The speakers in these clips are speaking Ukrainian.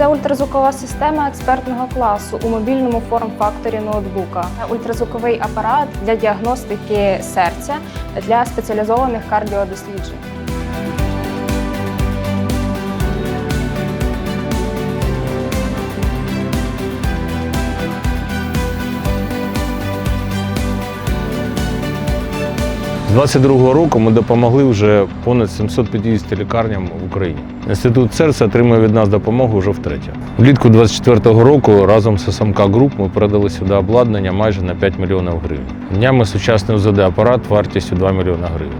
Це ультразвукова система експертного класу у мобільному форм-факторі ноутбука. Ультразвуковий апарат для діагностики серця для спеціалізованих кардіодосліджень. З 22-го року ми допомогли вже понад 750 лікарням в Україні. Інститут серця отримує від нас допомогу вже втретє. Влітку 24-го року разом з СМК Груп ми передали сюди обладнання майже на 5 мільйонів гривень. Днями сучасний УЗД-апарат вартістю 2 мільйони гривень.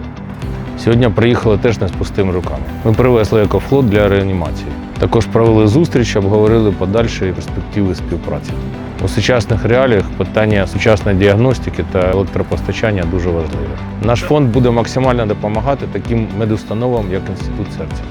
Сьогодні приїхали теж не з пустими руками. Ми привезли екофлот для реанімації. Також провели зустріч, обговорили подальші перспективи співпраці. У сучасних реаліях питання сучасної діагностики та електропостачання дуже важливе. Наш фонд буде максимально допомагати таким медустановам, як Інститут серця.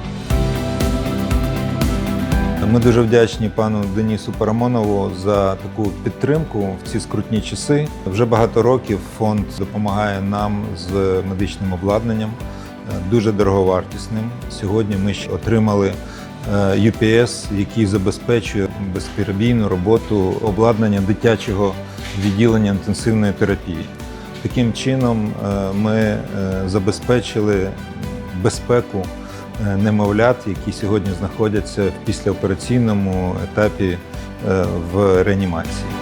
Ми дуже вдячні пану Денису Парамонову за таку підтримку в ці скрутні часи. Вже багато років фонд допомагає нам з медичним обладнанням, е, дуже дороговартісним. Сьогодні ми ще отримали UPS, який забезпечує безперебійну роботу обладнання дитячого відділення інтенсивної терапії. Таким чином е, ми е, забезпечили безпеку е, немовлят, які сьогодні знаходяться в післяопераційному етапі е, в реанімації.